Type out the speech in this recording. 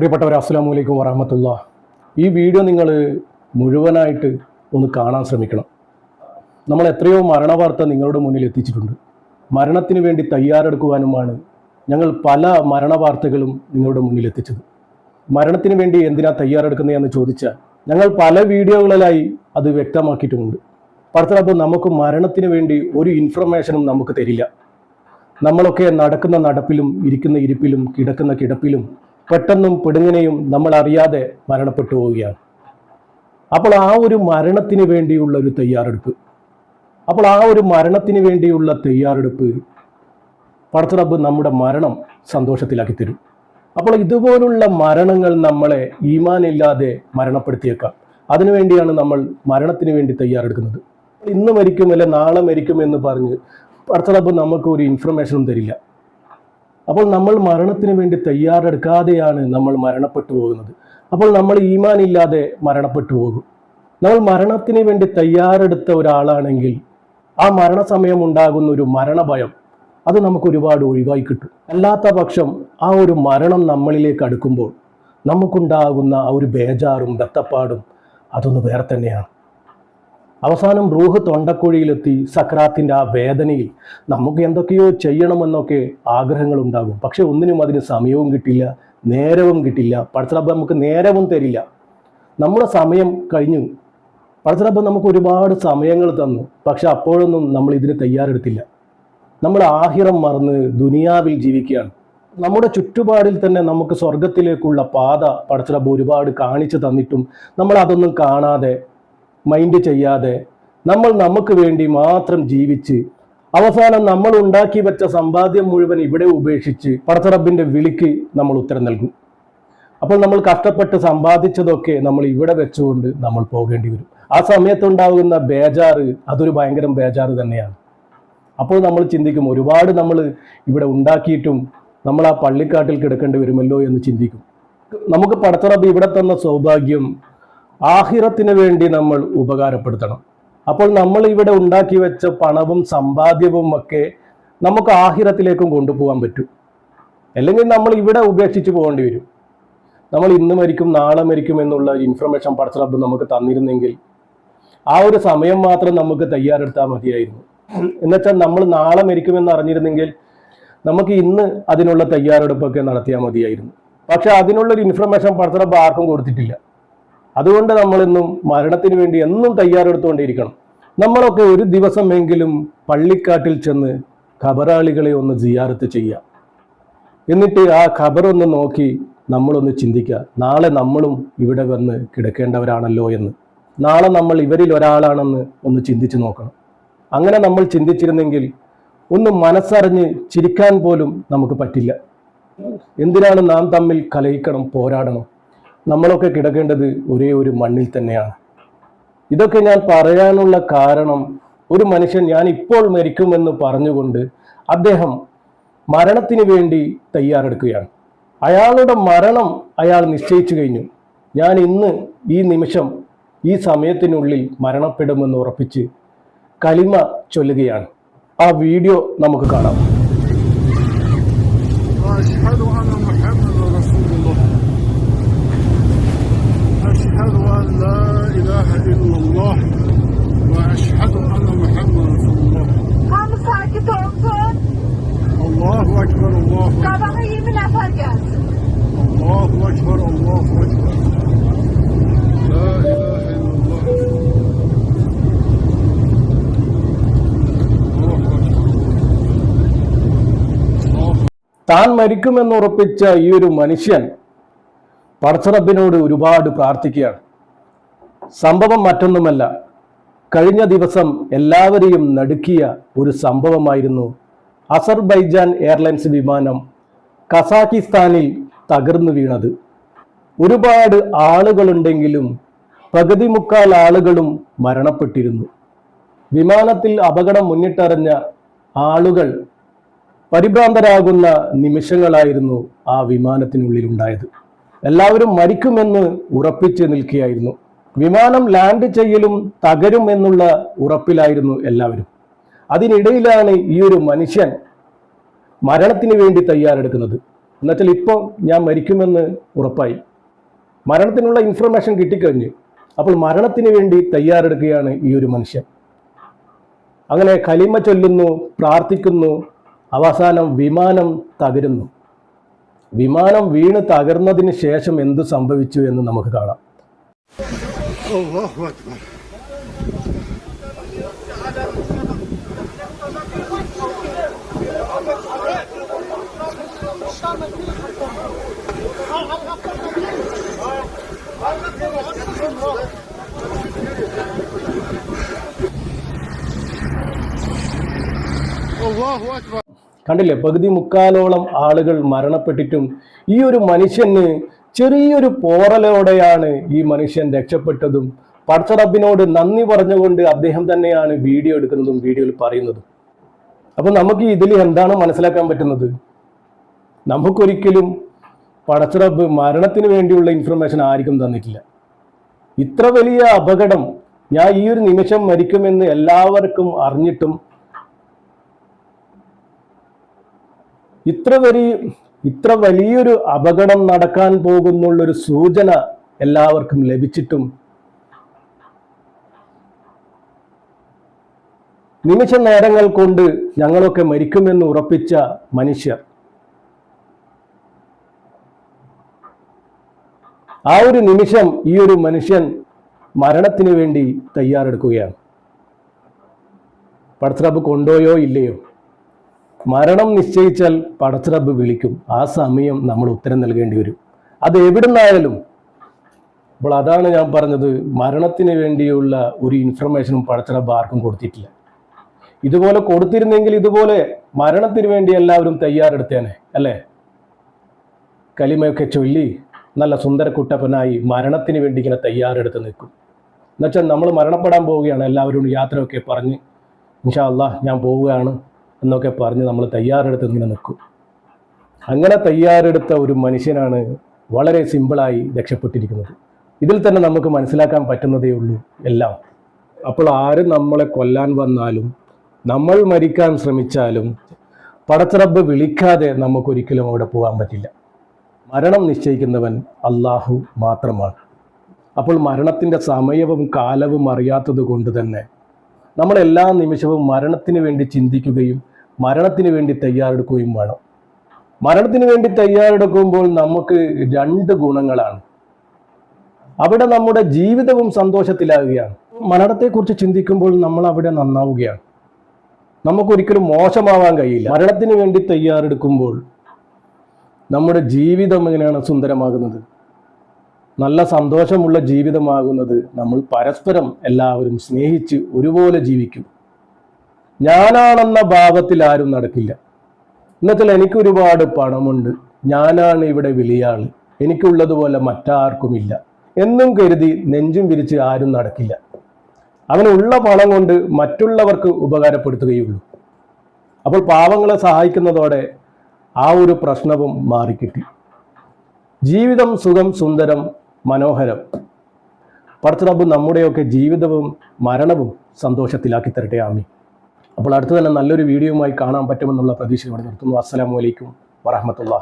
പ്രിയപ്പെട്ടവർ അസ്സാം വലൈക്കും വറഹമത്തുള്ള. ഈ വീഡിയോ നിങ്ങൾ മുഴുവനായിട്ട് ഒന്ന് കാണാൻ ശ്രമിക്കണം. നമ്മൾ എത്രയോ മരണവാർത്ത നിങ്ങളുടെ മുന്നിൽ എത്തിച്ചിട്ടുണ്ട്. മരണത്തിന് വേണ്ടി തയ്യാറെടുക്കുവാനുമാണ് ഞങ്ങൾ പല മരണവാർത്തകളും നിങ്ങളുടെ മുന്നിൽ എത്തിച്ചത്. മരണത്തിന് വേണ്ടി എന്തിനാ തയ്യാറെടുക്കുന്നതെന്ന് ചോദിച്ചാൽ ഞങ്ങൾ പല വീഡിയോകളിലായി അത് വ്യക്തമാക്കിയിട്ടുമുണ്ട്. പടത്തിലപ്പോൾ നമുക്ക് മരണത്തിന് വേണ്ടി ഒരു ഇൻഫർമേഷനും നമുക്ക് തരില്ല. നമ്മളൊക്കെ നടക്കുന്ന നടപ്പിലും ഇരിക്കുന്ന ഇരിപ്പിലും കിടക്കുന്ന കിടപ്പിലും പെട്ടെന്നും പെടുങ്ങനെയും നമ്മൾ അറിയാതെ മരണപ്പെട്ടു പോവുകയാണ്. അപ്പോൾ ആ ഒരു മരണത്തിന് വേണ്ടിയുള്ള ഒരു തയ്യാറെടുപ്പ്. അപ്പോൾ ആ ഒരു മരണത്തിന് വേണ്ടിയുള്ള തയ്യാറെടുപ്പ് പടത്തുറബ് നമ്മുടെ മരണം സന്തോഷത്തിലാക്കി തരും. അപ്പോൾ ഇതുപോലുള്ള മരണങ്ങൾ നമ്മളെ ഈമാനില്ലാതെ മരണപ്പെടുത്തിയേക്കാം. അതിനുവേണ്ടിയാണ് നമ്മൾ മരണത്തിന് വേണ്ടി തയ്യാറെടുക്കുന്നത്. ഇന്ന് മരിക്കും അല്ലെ നാളെ മരിക്കും എന്ന് പറഞ്ഞ് പടത്തുറബ് നമുക്ക് ഒരു ഇൻഫർമേഷനും തരില്ല. അപ്പോൾ നമ്മൾ മരണത്തിന് വേണ്ടി തയ്യാറെടുക്കാതെയാണ് നമ്മൾ മരണപ്പെട്ടു പോകുന്നത്. അപ്പോൾ നമ്മൾ ഈമാൻ ഇല്ലാതെ മരണപ്പെട്ടു പോകും. നമ്മൾ മരണത്തിന് വേണ്ടി തയ്യാറെടുത്ത ഒരാളാണെങ്കിൽ ആ മരണസമയം ഉണ്ടാകുന്ന ഒരു മരണഭയം അത് നമുക്ക് ഒരുപാട് ഒഴിവായി കിട്ടും. അല്ലാത്ത പക്ഷം ആ ഒരു മരണം നമ്മളിലേക്ക് അടുക്കുമ്പോൾ നമുക്കുണ്ടാകുന്ന ആ ഒരു ബേജാറും ബത്തപ്പാടും അതൊന്ന് വേറെ തന്നെയാണ്. അവസാനം റൂഹ് തൊണ്ടക്കുഴിയിലെത്തി സക്രാത്തിന്റെ ആ വേദനയിൽ നമുക്ക് എന്തൊക്കെയോ ചെയ്യണമെന്നൊക്കെ ആഗ്രഹങ്ങൾ ഉണ്ടാകും പക്ഷെ ഒന്നിനും അതിന് സമയവും കിട്ടില്ല നേരവും കിട്ടില്ല. പടച്ചറബ് നമുക്ക് നേരവും തരില്ല. നമ്മുടെ സമയം കഴിഞ്ഞു. പടച്ചറബ് നമുക്ക് ഒരുപാട് സമയങ്ങൾ തന്നു. പക്ഷെ അപ്പോഴൊന്നും നമ്മൾ ഇതിന് തയ്യാറെടുത്തില്ല. നമ്മൾ ആഹിറം മറന്ന് ദുനിയാവിൽ ജീവിക്കുകയാണ്. നമ്മുടെ ചുറ്റുപാടിൽ തന്നെ നമുക്ക് സ്വർഗത്തിലേക്കുള്ള പാത പടച്ചറബ് ഒരുപാട് കാണിച്ചു തന്നിട്ടും നമ്മൾ അതൊന്നും കാണാതെ മൈൻഡ് ചെയ്യാതെ നമ്മൾ നമുക്ക് വേണ്ടി മാത്രം ജീവിച്ച് അവസാനം നമ്മൾ ഉണ്ടാക്കി വെച്ച സമ്പാദ്യം മുഴുവൻ ഇവിടെ ഉപേക്ഷിച്ച് പടത്തറബിന്റെ വിളിക്ക് നമ്മൾ ഉത്തരം നൽകും. അപ്പോൾ നമ്മൾ കഷ്ടപ്പെട്ട് സമ്പാദിച്ചതൊക്കെ നമ്മൾ ഇവിടെ വെച്ചുകൊണ്ട് നമ്മൾ പോകേണ്ടി വരും. ആ സമയത്തുണ്ടാകുന്ന ബേജാറ് അതൊരു ഭയങ്കരം ബേജാറ് തന്നെയാണ്. അപ്പോൾ നമ്മൾ ചിന്തിക്കും ഒരുപാട് നമ്മൾ ഇവിടെ ഉണ്ടാക്കിയിട്ടും നമ്മൾ ആ പള്ളിക്കാട്ടിൽ കിടക്കേണ്ടി വരുമല്ലോ എന്ന് ചിന്തിക്കും. നമുക്ക് പടത്തറബ് ഇവിടെ തന്ന സൗഭാഗ്യം ആഹിറത്തിന് വേണ്ടി നമ്മൾ ഉപകാരപ്പെടുത്തണം. അപ്പോൾ നമ്മൾ ഇവിടെ ഉണ്ടാക്കി വെച്ച പണവും സമ്പാദ്യവും ഒക്കെ നമുക്ക് ആഹിറത്തിലേക്കും കൊണ്ടുപോകാൻ പറ്റും. അല്ലെങ്കിൽ നമ്മൾ ഇവിടെ ഉപേക്ഷിച്ച് പോകേണ്ടി വരും. നമ്മൾ ഇന്ന് മരിക്കും നാളെ മരിക്കും എന്നുള്ള ഇൻഫർമേഷൻ പടച്ചറബ് നമുക്ക് തന്നിരുന്നെങ്കിൽ ആ ഒരു സമയം മാത്രം നമുക്ക് തയ്യാറെടുത്താൽ മതിയായിരുന്നു. എന്നുവെച്ചാൽ നമ്മൾ നാളെ മരിക്കുമെന്ന് അറിഞ്ഞിരുന്നെങ്കിൽ നമുക്ക് ഇന്ന് അതിനുള്ള തയ്യാറെടുപ്പൊക്കെ നടത്തിയാൽ മതിയായിരുന്നു. പക്ഷെ അതിനുള്ളൊരു ഇൻഫർമേഷൻ പടച്ചറബ് ആർക്കും കൊടുത്തിട്ടില്ല. അതുകൊണ്ട് നമ്മളെന്നും മരണത്തിന് വേണ്ടി എന്നും തയ്യാറെടുത്തുകൊണ്ടിരിക്കണം. നമ്മളൊക്കെ ഒരു ദിവസമെങ്കിലും പള്ളിക്കാട്ടിൽ ചെന്ന് ഖബറാളികളെ ഒന്ന് സിയാറത്ത് ചെയ്യാം. എന്നിട്ട് ആ ഖബറൊന്ന് നോക്കി നമ്മളൊന്ന് ചിന്തിക്കുക നാളെ നമ്മളും ഇവിടെ വന്ന് കിടക്കേണ്ടവരാണല്ലോ എന്ന്. നാളെ നമ്മൾ ഇവരിൽ ഒരാളാണെന്ന് ഒന്ന് ചിന്തിച്ചു നോക്കണം. അങ്ങനെ നമ്മൾ ചിന്തിച്ചിരുന്നെങ്കിൽ ഒന്ന് മനസ്സറിഞ്ഞ് ചിരിക്കാൻ പോലും നമുക്ക് പറ്റില്ല. എന്തിനാണ് നാം തമ്മിൽ കലയിക്കണം പോരാടണം? നമ്മളൊക്കെ കിടക്കേണ്ടത് ഒരേ ഒരു മണ്ണിൽ തന്നെയാണ്. ഇതൊക്കെ ഞാൻ പറയാനുള്ള കാരണം ഒരു മനുഷ്യൻ ഞാൻ ഇപ്പോൾ മരിക്കുമെന്ന് പറഞ്ഞുകൊണ്ട് അദ്ദേഹം മരണത്തിന് വേണ്ടി തയ്യാറെടുക്കുകയാണ്. അയാളുടെ മരണം അയാൾ നിശ്ചയിച്ചു കഴിഞ്ഞു. ഞാൻ ഇന്ന് ഈ നിമിഷം ഈ സമയത്തിനുള്ളിൽ മരണപ്പെടുമെന്ന് ഉറപ്പിച്ച് കലിമ ചൊല്ലുകയാണ്. ആ വീഡിയോ നമുക്ക് കാണാം. اله الا الله واشهد ان محمدا رسول الله Hamı sakit olsun. الله اكبر الله اكبر Qabağa 20 nəfər gəlsin. الله اكبر الله اكبر لا اله الا الله الله اكبر الله താൻ മരിക്കുമെന്ന് ഉറപ്പിച്ച ഈ ഒരു മനുഷ്യൻ പടച്ചറബിനോട് ഒരുപാട് പ്രാർത്ഥിക്കുകയാണ് സംഭവം മറ്റൊന്നുമല്ല. കഴിഞ്ഞ ദിവസം എല്ലാവരെയും നടുക്കിയ ഒരു സംഭവമായിരുന്നു. അസർബൈജാൻ എയർലൈൻസ് വിമാനം കസാക്കിസ്ഥാനിൽ തകർന്നു വീണത്. ഒരുപാട് ആളുകളുണ്ടെങ്കിലും പകുതി മുക്കാൽ ആളുകളും മരണപ്പെട്ടിരുന്നു. വിമാനത്തിൽ അപകടം മുന്നിട്ടറിഞ്ഞ ആളുകൾ പരിഭ്രാന്തരാകുന്ന നിമിഷങ്ങളായിരുന്നു ആ വിമാനത്തിനുള്ളിലുണ്ടായത്. എല്ലാവരും മരിക്കുമെന്ന് ഉറപ്പിച്ച് നിൽക്കുകയായിരുന്നു. വിമാനം ലാൻഡ് ചെയ്യലും തകരും എന്നുള്ള ഉറപ്പിലായിരുന്നു എല്ലാവരും. അതിനിടയിലാണ് ഈ ഒരു മനുഷ്യൻ മരണത്തിന് വേണ്ടി തയ്യാറെടുക്കുന്നത്. എന്നുവെച്ചാൽ ഇപ്പോൾ ഞാൻ മരിക്കുമെന്ന് ഉറപ്പായി. മരണത്തിനുള്ള ഇൻഫർമേഷൻ കിട്ടിക്കഴിഞ്ഞു. അപ്പോൾ മരണത്തിന് വേണ്ടി തയ്യാറെടുക്കുകയാണ് ഈ ഒരു മനുഷ്യൻ. അങ്ങനെ കലിമ ചൊല്ലുന്നു പ്രാർത്ഥിക്കുന്നു അവസാനം വിമാനം തകരുന്നു. വിമാനം വീണ് തകർന്നതിന് ശേഷം എന്ത് സംഭവിച്ചു എന്ന് നമുക്ക് കാണാം. Allahu Ekber. കണ്ടില്ലേ പകുതി മുക്കാലോളം ആളുകൾ മരണപ്പെട്ടിട്ടും ഈ ഒരു മനുഷ്യന് ചെറിയൊരു പോറലോടെയാണ് ഈ മനുഷ്യൻ രക്ഷപ്പെട്ടതും. പടച്ചറബിനോട് നന്ദി പറഞ്ഞുകൊണ്ട് അദ്ദേഹം തന്നെയാണ് വീഡിയോ എടുക്കുന്നതും വീഡിയോയിൽ പറയുന്നതും. അപ്പൊ നമുക്ക് ഇതിൽ എന്താണ് മനസ്സിലാക്കാൻ പറ്റുന്നത്? നമുക്കൊരിക്കലും പടച്ചറബ് മരണത്തിന് വേണ്ടിയുള്ള ഇൻഫർമേഷൻ ആർക്കും തന്നിട്ടില്ല. ഇത്ര വലിയ അപകടം ഞാൻ ഈ ഒരു നിമിഷം മരിക്കുമെന്ന് എല്ലാവർക്കും അറിഞ്ഞിട്ടും ഇത്ര വലിയ ഇത്ര വലിയൊരു അപകടം നടക്കാൻ പോകുന്നുള്ളൊരു സൂചന എല്ലാവർക്കും ലഭിച്ചിട്ടും നിമിഷ നേരങ്ങൾ കൊണ്ട് ഞങ്ങളൊക്കെ മരിക്കുമെന്ന് ഉറപ്പിച്ച മനുഷ്യർ. ആ ഒരു നിമിഷം ഈ ഒരു മനുഷ്യൻ മരണത്തിന് വേണ്ടി തയ്യാറെടുക്കുകയാണ്. പടച്ചറബ് കൊണ്ടോയോ ഇല്ലയോ? മരണം നിശ്ചയിച്ചാൽ പടച്ചിറബ് വിളിക്കും. ആ സമയം നമ്മൾ ഉത്തരം നൽകേണ്ടി വരും. അത് എവിടുന്നായാലും. അപ്പോൾ അതാണ് ഞാൻ പറഞ്ഞത്. മരണത്തിന് വേണ്ടിയുള്ള ഒരു ഇൻഫർമേഷനും പടച്ചിറബ് ആർക്കും കൊടുത്തിട്ടില്ല. ഇതുപോലെ കൊടുത്തിരുന്നെങ്കിൽ ഇതുപോലെ മരണത്തിന് വേണ്ടി എല്ലാവരും തയ്യാറെടുത്തേനെ അല്ലേ? കലിമയൊക്കെ ചൊല്ലി നല്ല സുന്ദര കുട്ടപ്പനായി മരണത്തിന് വേണ്ടി ഇങ്ങനെ തയ്യാറെടുത്ത് നിൽക്കും. എന്നുവെച്ചാൽ നമ്മൾ മരണപ്പെടാൻ പോവുകയാണ്. എല്ലാവരും യാത്രയൊക്കെ പറഞ്ഞ് ഇൻഷാ അള്ളാഹ് ഞാൻ പോവുകയാണ്. എന്നൊക്കെ പറഞ്ഞ് നമ്മൾ തയ്യാറെടുത്ത് ഇങ്ങനെ നിൽക്കും. അങ്ങനെ തയ്യാറെടുത്ത ഒരു മനുഷ്യനാണ് വളരെ സിമ്പിളായി രക്ഷപ്പെട്ടിരിക്കുന്നത്. ഇതിൽ തന്നെ നമുക്ക് മനസ്സിലാക്കാൻ പറ്റുന്നതേ ഉള്ളൂ എല്ലാം. അപ്പോൾ ആരും നമ്മളെ കൊല്ലാൻ വന്നാലും നമ്മൾ മരിക്കാൻ ശ്രമിച്ചാലും പടച്ചിറബ് വിളിക്കാതെ നമുക്കൊരിക്കലും അവിടെ പോകാൻ പറ്റില്ല. മരണം നിശ്ചയിക്കുന്നവൻ അള്ളാഹു മാത്രമാണ്. അപ്പോൾ മരണത്തിന്റെ സമയവും കാലവും അറിയാത്തത് കൊണ്ട് തന്നെ നമ്മൾ എല്ലാ നിമിഷവും മരണത്തിന് വേണ്ടി ചിന്തിക്കുകയും മരണത്തിന് വേണ്ടി തയ്യാറെടുക്കുകയും വേണം. മരണത്തിന് വേണ്ടി തയ്യാറെടുക്കുമ്പോൾ നമുക്ക് രണ്ട് ഗുണങ്ങളാണ്. അവിടെ നമ്മുടെ ജീവിതവും സന്തോഷത്തിലാകുകയാണ്. മരണത്തെക്കുറിച്ച് ചിന്തിക്കുമ്പോൾ നമ്മൾ അവിടെ നന്നാവുകയാണ്. നമുക്കൊരിക്കലും മോശമാവാൻ കഴിയില്ല. മരണത്തിന് വേണ്ടി തയ്യാറെടുക്കുമ്പോൾ നമ്മുടെ ജീവിതം എങ്ങനെയാണ് സുന്ദരമാകുന്നത്? നല്ല സന്തോഷമുള്ള ജീവിതമാകുന്നത് നമ്മൾ പരസ്പരം എല്ലാവരും സ്നേഹിച്ച് ഒരുപോലെ ജീവിക്കും. ഞാനാണെന്ന ഭാവത്തിൽ ആരും നടക്കില്ല. ഇന്നത്തിൽ എനിക്ക് ഒരുപാട് പണമുണ്ട്. ഞാനാണ് ഇവിടെ വലിയാൾ എനിക്കുള്ളതുപോലെ മറ്റാർക്കുമില്ല. എന്നും കരുതി നെഞ്ചും വിരിച്ച് ആരും നടക്കില്ല. അവനുള്ള പണം കൊണ്ട് മറ്റുള്ളവർക്ക് ഉപകാരപ്പെടുത്തുകയുള്ളൂ. അപ്പോൾ പാവങ്ങളെ സഹായിക്കുന്നതോടെ ആ ഒരു പ്രശ്നവും മാറിക്കിട്ടി. ജീവിതം സുഖം സുന്ദരം മനോഹരം. പടച്ചറബ് നമ്മുടെയൊക്കെ ജീവിതവും മരണവും സന്തോഷത്തിലാക്കി തരട്ടെ. ആമി അപ്പോൾ അടുത്ത് തന്നെ നല്ലൊരു വീഡിയോയുമായി കാണാൻ പറ്റുമെന്നുള്ള പ്രതീക്ഷയോടെ നിർത്തുന്നു. അസ്സലാമു അലൈക്കും വറഹമത്തുള്ള